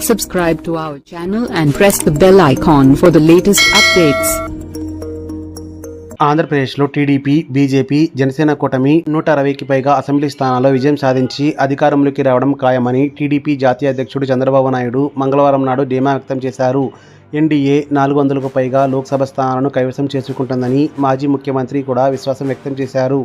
Subscribe to our channel and press the bell icon for the latest updates. ఆంధ్రప్రదేశ్లో TDP BJP Janasena కూటమి నూట అరవైకి పైగా అసెంబ్లీ స్థానాల్లో విజయం సాధించి అధికారంలోకి రావడం ఖాయమని టీడీపీ జాతీయ అధ్యక్షుడు చంద్రబాబు నాయుడు మంగళవారం నాడు ధీమా వ్యక్తం చేశారు ఎన్డీఏ నాలుగు వందలకు పైగా లోక్సభ స్థానాలను కైవసం చేసుకుంటుందని మాజీ ముఖ్యమంత్రి కూడా విశ్వాసం వ్యక్తం చేశారు.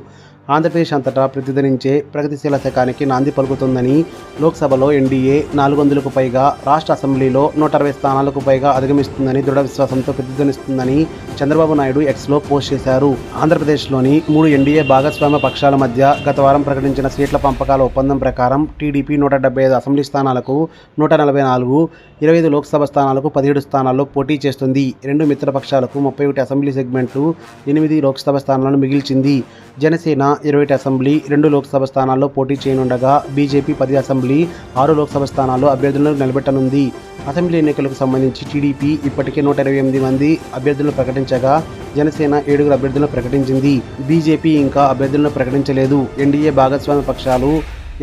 ఆంధ్రప్రదేశ్ అంతటా ప్రతిధ్వనించే ప్రగతిశీల శకానికి నాంది పలుకుతుందని లోక్సభలో ఎన్డీఏ నాలుగు వందలకు పైగా రాష్ట్ర అసెంబ్లీలో నూట అరవై స్థానాలకు పైగా అధిగమిస్తుందని దృఢ విశ్వాసంతో ప్రతిధ్వనిస్తుందని చంద్రబాబు నాయుడు ఎక్స్లో పోస్ట్ చేశారు. ఆంధ్రప్రదేశ్లోని మూడు ఎన్డీఏ భాగస్వామ్య పక్షాల మధ్య గత వారం ప్రకటించిన సీట్ల పంపకాల ఒప్పందం ప్రకారం టీడీపీ నూట డెబ్బై ఐదు అసెంబ్లీ స్థానాలకు నూట నలభై నాలుగు ఇరవై ఐదు లోక్సభ స్థానాలకు పదిహేడు స్థానాల్లో పోటీ చేస్తుంది. రెండు మిత్రపక్షాలకు ముప్పై ఒకటి అసెంబ్లీ సెగ్మెంట్లు ఎనిమిది లోక్సభ స్థానాలను మిగిల్చింది. జనసేన ఇరవై ఒకటి అసెంబ్లీ రెండు లోక్సభ స్థానాల్లో పోటీ చేయనుండగా బీజేపీ పది అసెంబ్లీ ఆరు లోక్సభ స్థానాల్లో అభ్యర్థులను నిలబెట్టనుంది. అసెంబ్లీ ఎన్నికలకు సంబంధించి టీడీపీ ఇప్పటికే నూట ఇరవై ఎనిమిది మంది అభ్యర్థులను ప్రకటించగా జనసేన ఏడుగురు అభ్యర్థులను ప్రకటించింది. బీజేపీ ఇంకా అభ్యర్థులను ప్రకటించలేదు. ఎన్డీఏ భాగస్వామ్య పక్షాలు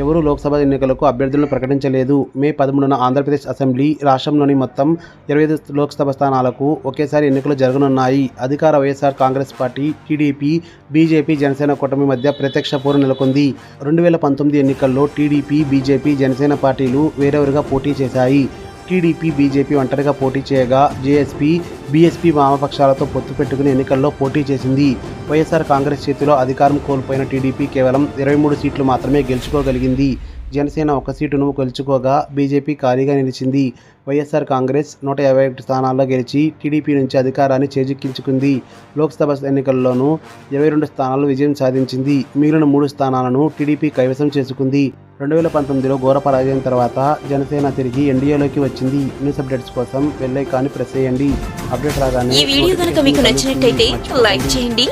ఎవరూ లోక్సభ ఎన్నికలకు అభ్యర్థులను ప్రకటించలేదు. మే పదమూడున ఆంధ్రప్రదేశ్ అసెంబ్లీ రాష్ట్రంలోని మొత్తం ఇరవై ఐదు లోక్సభ స్థానాలకు ఒకేసారి ఎన్నికలు జరగనున్నాయి. అధికార YSR Congress party TDP BJP Janasena కూటమి మధ్య ప్రత్యక్ష పోరు నెలకొంది. రెండు వేల పంతొమ్మిది ఎన్నికల్లో టీడీపీ బీజేపీ జనసేన పార్టీలు వేరెవరుగా పోటీ చేశాయి. టీడీపీ బీజేపీ ఒంటరిగా పోటీ చేయగా జేఎస్పీ బీఎస్పీ వామపక్షాలతో పొత్తు పెట్టుకుని ఎన్నికల్లో పోటీ చేసింది. వైఎస్ఆర్ కాంగ్రెస్ చేతిలో అధికారం కోల్పోయిన టీడీపీ కేవలం ఇరవై మూడు సీట్లు మాత్రమే గెలుచుకోగలిగింది. జనసేన ఒక సీటును గెలుచుకోగా బీజేపీ ఖాళీగా నిలిచింది. వైఎస్ఆర్ కాంగ్రెస్ నూట యాభై ఒకటి స్థానాల్లో గెలిచి టీడీపీ నుంచి అధికారాన్ని చేజిక్కించుకుంది. లోక్సభ ఎన్నికల్లోనూ ఇరవై రెండు స్థానాలు విజయం సాధించింది. మిగిలిన మూడు స్థానాలను టీడీపీ కైవసం చేసుకుంది. రెండు వేల పంతొమ్మిదిలో ఘోర పరాజయం తర్వాత జనసేన తిరిగి ఎన్డీఏలోకి వచ్చింది. న్యూస్ అప్డేట్స్ కోసం వెళ్ళే కానీ ప్రెస్ చేయండి. అప్డేట్ రాగానే ఈ వీడియో కనుక మీకు నచ్చినట్లయితే లైక్ చేయండి.